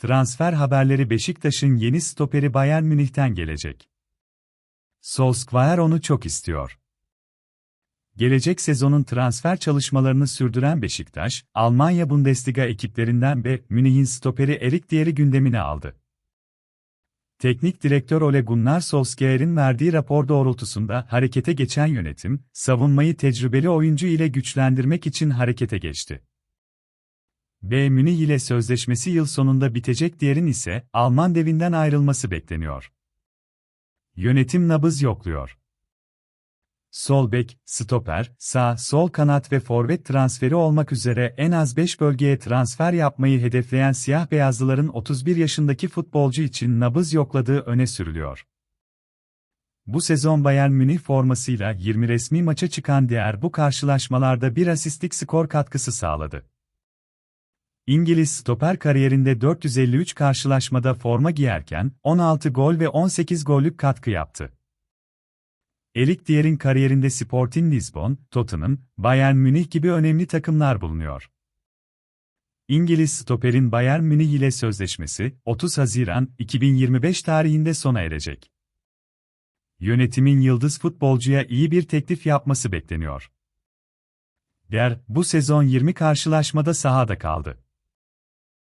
Transfer haberleri Beşiktaş'ın yeni stoperi Bayern Münih'ten gelecek. Solskjaer onu çok istiyor. Gelecek sezonun transfer çalışmalarını sürdüren Beşiktaş, Almanya Bundesliga ekiplerinden ve Münih'in stoperi Erik Dier'i gündemine aldı. Teknik direktör Ole Gunnar Solskjaer'in verdiği rapor doğrultusunda harekete geçen yönetim, savunmayı tecrübeli oyuncu ile güçlendirmek için harekete geçti. B Münih ile sözleşmesi yıl sonunda bitecek diğerin ise Alman devinden ayrılması bekleniyor. Yönetim nabız yokluyor. Sol bek, stoper, sağ, sol kanat ve forvet transferi olmak üzere en az 5 bölgeye transfer yapmayı hedefleyen siyah beyazlıların 31 yaşındaki futbolcu için nabız yokladığı öne sürülüyor. Bu sezon Bayern Münih formasıyla 20 resmi maça çıkan diğer bu karşılaşmalarda bir asistlik skor katkısı sağladı. İngiliz stoper kariyerinde 453 karşılaşmada forma giyerken 16 gol ve 18 gollük katkı yaptı. Erik Dier'in kariyerinde Sporting Lisbon, Tottenham, Bayern Münih gibi önemli takımlar bulunuyor. İngiliz stoperin Bayern Münih ile sözleşmesi 30 Haziran 2025 tarihinde sona erecek. Yönetimin yıldız futbolcuya iyi bir teklif yapması bekleniyor. Der, bu sezon 20 karşılaşmada sahada kaldı.